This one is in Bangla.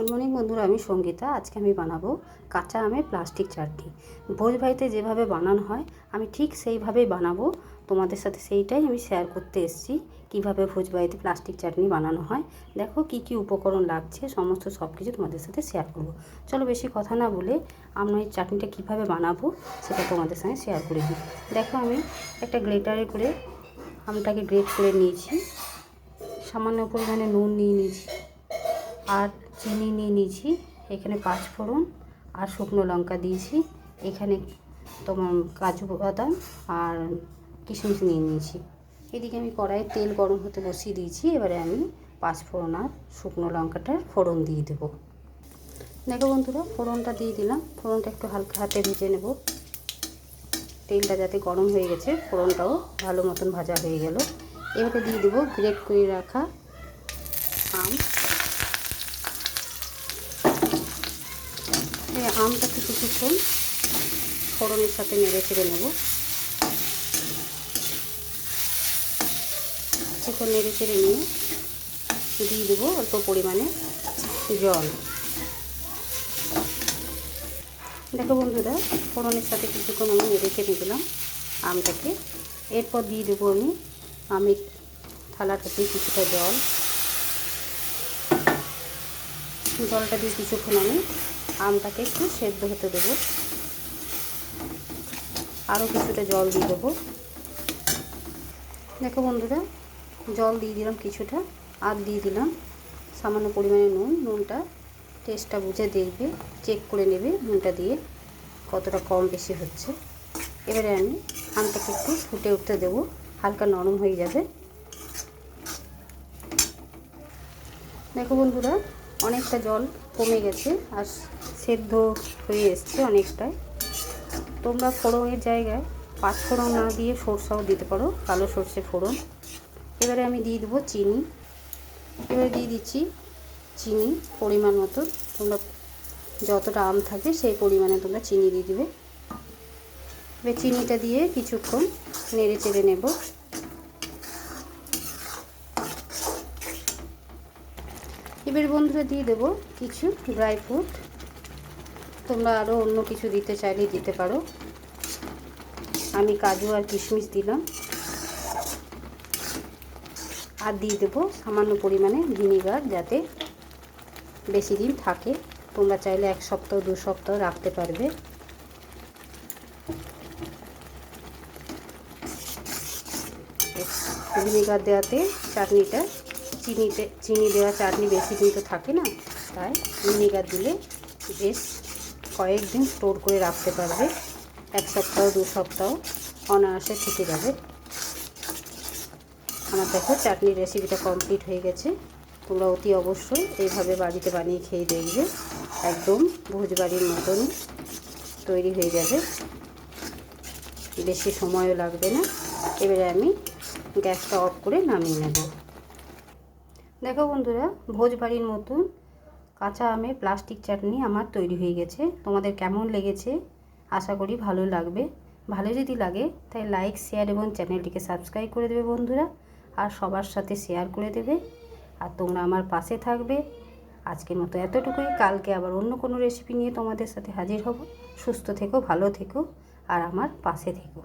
গুড মর্নিং বন্ধুরা আমি সঙ্গীতা, আজকে আমি বানাবো কাঁচা আমের প্লাস্টিক চাটনি। ভোজ বাড়িতে যেভাবে বানানো হয়, আমি ঠিক সেইভাবেই বানাবো। তোমাদের সাথে সেইটাই আমি শেয়ার করতে এসেছি, কীভাবে ভোজ বাড়িতে প্লাস্টিক চাটনি বানানো হয়। দেখো কি কি উপকরণ লাগছে, সমস্ত সব কিছু তোমাদের সাথে শেয়ার করব। চলো বেশি কথা না বলে আমরা এই চাটনিটা কীভাবে বানাবো, সেটা তোমাদের সঙ্গে শেয়ার করে দিই। দেখো আমি একটা গ্রেটারে করে আমটাকে গ্রেট করে নিয়েছি। সামান্য পরিমাণে নুন নিয়ে নিয়েছি। আর চিনি নিয়ে নিয়েছি। এখানে পাঁচ ফোড়ন আর শুকনো লঙ্কা দিয়েছি। এখানে তোমার কাজু বাদাম আর কিশমিশ নিয়ে নিয়েছি। এদিকে আমি কড়াইয়ে তেল গরম হতে বসিয়ে দিয়েছি। এবারে আমি পাঁচ ফোড়ন আর শুকনো লঙ্কাটার ফোড়ন দিয়ে দেবো। দেখো বন্ধুরা, ফোড়নটা দিয়ে দিলাম। ফোড়নটা একটু হালকা হাতে ভেজে নেব। তেলটা যাতে গরম হয়ে গেছে, ফোড়নটাও ভালো মতন ভাজা হয়ে গেল। এবারে দিয়ে দেবো গ্রেট করে রাখা আম। এই আমটাকে কিছুক্ষণ ফোড়নের সাথে নেড়ে চেড়ে নেব। কিছুক্ষণ নেড়ে চেড়ে নিয়ে দিয়ে দেবো অল্প পরিমাণে জল। দেখো বন্ধুরা, ফোড়নের সাথে কিছুক্ষণ আমি নেড়ে চেড়ে দিলাম আমটাকে। এরপর দিয়ে দেবো আমি আমের থালাটাতে কিছুটা জল। জলটা দিয়ে কিছুক্ষণ আমি আমটাকে একটু সেদ্ধ হতে দেবো। আরও কিছুটা জল দিয়ে দেবো। দেখো বন্ধুরা, জল দিয়ে দিলাম কিছুটা, আর দিয়ে দিলাম সামান্য পরিমাণে নুন। নুনটা টেস্টটা বুঝে দেখবে চেক করে নেবে নুনটা দিয়ে কতটা কম বেশি হচ্ছে। এবারে আমি আমটাকে একটু ফুটে উঠতে দেবো, হালকা নরম হয়ে যাবে। দেখো বন্ধুরা, অনেকটা জল কমে গেছে, আর সেদ্ধ হয়ে এসছে অনেকটাই। তোমরা ফোড়নের জায়গায় পাঁচ ফোড়ন না দিয়ে সরষাও দিতে পারো, কালো সর্ষে ফোড়ন। এবারে আমি দিয়ে দেবো চিনি। এবারে দিয়ে দিচ্ছি চিনি পরিমাণ মতো। তোমরা যতটা আম থাকে সেই পরিমাণে তোমরা চিনি দিয়ে দেবে। এবার চিনিটা দিয়ে কিছুক্ষণ নেড়ে চেড়ে নেব। এবার বন্ধুরা দিয়ে দেবো কিছু ড্রাই ফ্রুট। তোমরা আরও অন্য কিছু দিতে চাইলে দিতে পারো। আমি কাজু আর কিশমিশ দিলাম। আর দিয়ে দেবো সামান্য পরিমাণে ভিনিগার যাতে বেশি দিন থাকে। তোমরা চাইলে এক সপ্তাহ, দু সপ্তাহ রাখতে পারবে। ভিনিগার দেওয়াতে চাটনিটা, চিনিতে, চিনি দেওয়া চাটনি বেশি দিন তো থাকে না, তাই ভিনিগার দিলে বেশ কয়েকদিন স্টোর করে রাখতে পারবে। এক সপ্তাহ, দু সপ্তাহ অনায়াসে থেকে যাবে। আমার দেখো চাটনির রেসিপিটা কমপ্লিট হয়ে গেছে। তোমরা অতি অবশ্যই এইভাবে বাড়িতে বানিয়ে খেয়ে দেখবে। একদম ভোজ বাড়ির মতনই তৈরি হয়ে যাবে। বেশি সময়ও লাগবে না। এবারে আমি গ্যাসটা অফ করে নামিয়ে নেব। দেখো বন্ধুরা ভোজ বাড়ির মতন কাঁচা আমের প্লাস্টিক চাটনি আমার তৈরি হয়ে গেছে। তোমাদের কেমন লেগেছে? আশা করি ভালো লাগবে। ভালো যদি লাগে, তাই লাইক শেয়ার এবং চ্যানেলটিকে সাবস্ক্রাইব করে দেবে বন্ধুরা। আর সবার সাথে শেয়ার করে দেবে। আর তোমরা আমার পাশে থাকবে। আজকের মতো এতটুকুই। কালকে আবার অন্য কোনো রেসিপি নিয়ে তোমাদের সাথে হাজির হব। সুস্থ থেকো, ভালো থেকো, আর আমার পাশে থেকো।